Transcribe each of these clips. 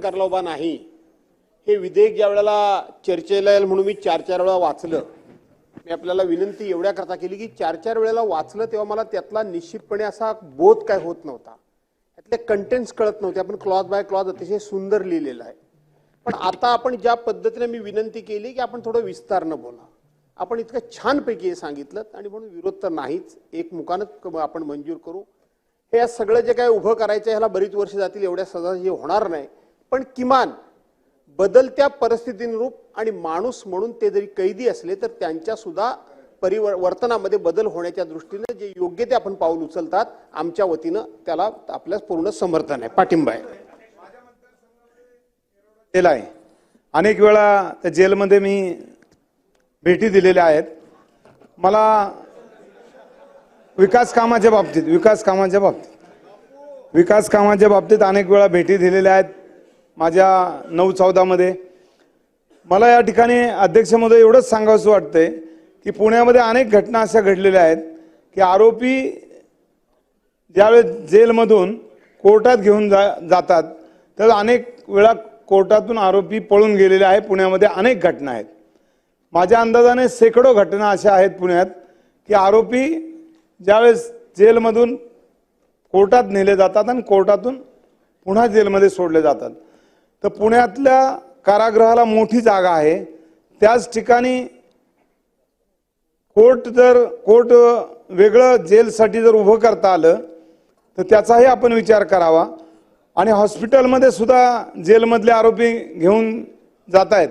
करायला उभा नाही. हे विधेयक ज्या वेळेला चर्चेला येईल म्हणून मी चार चार वेळा वाचलं. मी आपल्याला विनंती एवढ्या करता केली की चार चार वेळेला वाचलं तेव्हा मला त्यातला निश्चितपणे असा बोध काय होत नव्हता. त्यातले कंटेंट्स कळत नव्हते. आपण क्लॉज बाय क्लॉज अतिशय सुंदर लिहिलेलं आहे. पण आता आपण ज्या पद्धतीने मी विनंती केली की आपण थोडं विस्तारनं बोला. आपण इतकं छानपैकी हे सांगितलं आणि म्हणून विरोध तर नाहीच. एक मुखानच आपण मंजूर करू. हे सगळं जे काय उभं करायचं आहे, ह्याला बरीच वर्ष जातील एवढ्या सदा हे होणार नाही. पण किमान बदलत्या परिस्थितीनुरूप आणि माणूस म्हणून ते जरी कैदी असले तर त्यांच्या सुद्धा परिवर्तनामध्ये बदल होण्याच्या दृष्टीनं जे योग्य ते आपण पाऊल उचलतात आमच्या वतीनं त्याला आपल्यास पूर्ण समर्थन आहे. पाठिंबा आहे. आहे. अनेक वेळा त्या जेलमध्ये मी भेटी दिलेल्या आहेत. मला विकास कामाच्या बाबतीत विकास कामाच्या बाबतीत विकास कामाच्या बाबतीत अनेक वेळा भेटी दिलेल्या आहेत. माझ्या नऊ चौदामध्ये. मला या ठिकाणी अध्यक्ष महोदय एवढंच सांगावंसं वाटतंय की पुण्यामध्ये अनेक घटना अशा घडलेल्या आहेत की आरोपी ज्यावेळेस जेलमधून कोर्टात घेऊन जा जातात तर अनेक वेळा कोर्टातून आरोपी पळून गेलेले आहे पुण्यामध्ये अनेक घटना आहेत. माझ्या अंदाजाने शेकडो घटना अशा आहेत पुण्यात की आरोपी ज्यावेळेस जेलमधून कोर्टात नेले जातात आणि कोर्टातून पुन्हा जेलमध्ये सोडले जातात. तर पुण्यातल्या कारागृहाला मोठी जागा आहे. त्याच ठिकाणी कोर्ट जर कोर्ट वेगळं जेलसाठी जर उभं करता आलं तर त्याचाही आपण विचार करावा. आणि हॉस्पिटलमध्ये सुद्धा जेलमधले आरोपी घेऊन जात आहेत.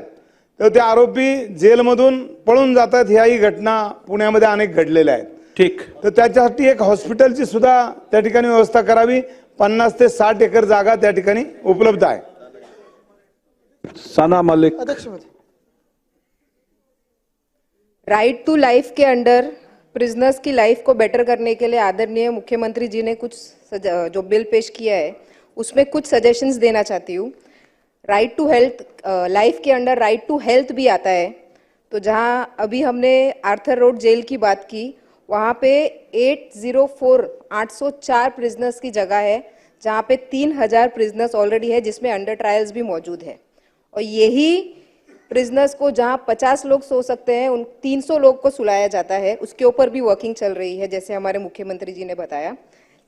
तर ते आरोपी जेलमधून पळून जात आहेत ह्याही घटना पुण्यामध्ये अनेक घडलेल्या आहेत. ठीक. तर त्याच्यासाठी एक हॉस्पिटलची सुद्धा त्या ठिकाणी व्यवस्था करावी. पन्नास ते साठ एकर जागा त्या ठिकाणी उपलब्ध आहे. Sana Malik. Right to life K under prisoners की लाइफ को बेटर करने के लिए आदरणीय मुख्यमंत्री जी ने कुछ जो बिल पेश किया है उसमें कुछ सजेशंस देना चाहती हूँ। राइट टू हेल्थ लाइफ के अंडर राइट टू हेल्थ भी आता है। तो जहाँ अभी हमने आर्थर रोड जेल की बात की वहाँ पे 804 804 प्रिजनर्स की जगह है जहाँ पे 3000 प्रिजनर्स ऑलरेडी है जिसमें अंडर ट्रायल्स भी मौजूद है। और यही प्रिजनर्स को जहाँ 50 लोग सो सकते हैं, उन 300 लोग को सुलाया जाता है। उसके ऊपर भी वर्किंग चल रही है, जैसे हमारे मुख्यमंत्री जी ने बताया।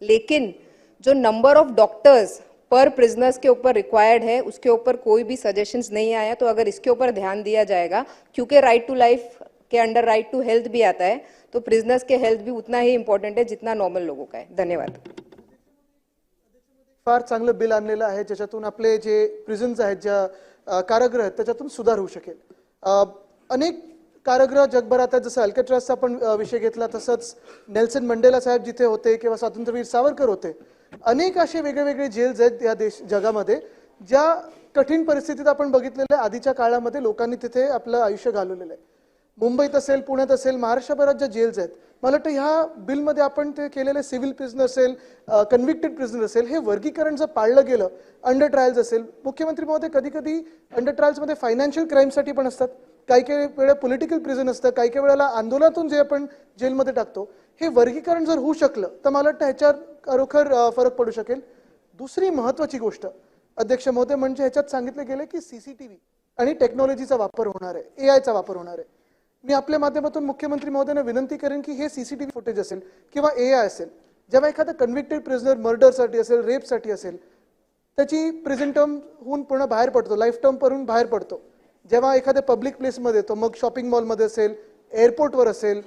लेकिन जो नंबर ऑफ़ डॉक्टर्स पर प्रिजनर्स के ऊपर रिक्वायर्ड है, उसके ऊपर कोई भी सजेशंस नहीं आया तो अगर इसके ऊपर ध्यान दिया जाएगा, क्योंकि राइट टू लाइफ के अंडर राइट टू हेल्थ भी आता है तो प्रिजनर्स के हेल्थ भी उतना ही इंपॉर्टेंट है जितना नॉर्मल लोगों का है। धन्यवाद। फार चांगलं बिल आणलेलं आहे ज्याच्यातून आपले जे प्रिझन्स आहेत ज्या कारागृह आहेत त्याच्यातून सुधार होऊ शकेल. अनेक कारागृह जगभरात आहेत जसं अल्केट्रासचा आपण विषय घेतला तसंच नेल्सन मंडेला साहेब जिथे होते किंवा स्वातंत्र्यवीर सावरकर होते अनेक असे वेगळे वेगळे जेल्स आहेत या देश जगामध्ये ज्या कठीण परिस्थितीत आपण बघितलेलं आहे आधीच्या काळामध्ये लोकांनी तिथे आपलं आयुष्य घालवलेलं आहे. मुंबईत असेल पुण्यात असेल महाराष्ट्रभरात ज्या जेल्स आहेत मला वाटतं ह्या बिलमध्ये आपण ते केलेले सिव्हिल प्रिझनर असेल कन्व्हिक्टेड प्रिझनर असेल हे वर्गीकरण जर पाळलं गेलं अंडर ट्रायल्स असेल मुख्यमंत्री महोदय कधी कधी अंडर ट्रायल्समध्ये फायनान्शियल क्राईमसाठी पण असतात. काही काही वेळा पॉलिटिकल प्रिझन असतं काही काही वेळेला आंदोलनातून जे आपण जेलमध्ये टाकतो. हे वर्गीकरण जर होऊ शकलं तर मला वाटतं ह्याच्यावर खरोखर फरक पडू शकेल. दुसरी महत्वाची गोष्ट अध्यक्ष महोदय म्हणजे ह्याच्यात सांगितलं गेलं की सीसीटीव्ही आणि टेक्नॉलॉजीचा वापर होणार आहे ए आयचा वापर होणार आहे. मी आपल्या माध्यमातून मुख्यमंत्री महोदयांना विनंती करेन की हे सीसीटीव्ही फुटेज असेल किंवा ए आय असेल जेव्हा एखादा कन्व्हिक्टेड प्रिझनर मर्डरसाठी असेल रेपसाठी असेल त्याची प्रेझेंट टर्म होऊन पूर्ण बाहेर पडतो लाईफ टर्म करून बाहेर पडतो. जेव्हा एखाद्या पब्लिक प्लेसमध्ये येतो मग शॉपिंग मॉलमध्ये असेल एअरपोर्टवर असेल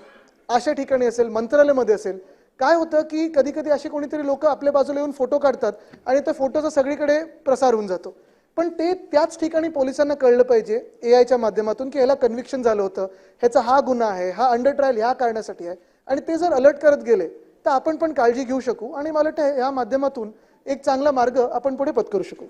अशा ठिकाणी असेल मंत्रालयामध्ये असेल काय होतं की कधी कधी असे कोणीतरी लोक आपल्या बाजूला येऊन फोटो काढतात आणि त्या फोटोचा सगळीकडे प्रसार होऊन जातो. पण ते त्याच ठिकाणी पोलिसांना कळलं पाहिजे ए आयच्या माध्यमातून की ह्याला कन्व्हिक्शन झालं होतं. ह्याचा हा गुन्हा आहे हा अंडर ट्रायल ह्या कारणासाठी आहे. आणि ते जर अलर्ट करत गेले तर आपण पण काळजी घेऊ शकू. आणि मला वाटतं ह्या माध्यमातून एक चांगला मार्ग आपण पुढे पत्करू शकू.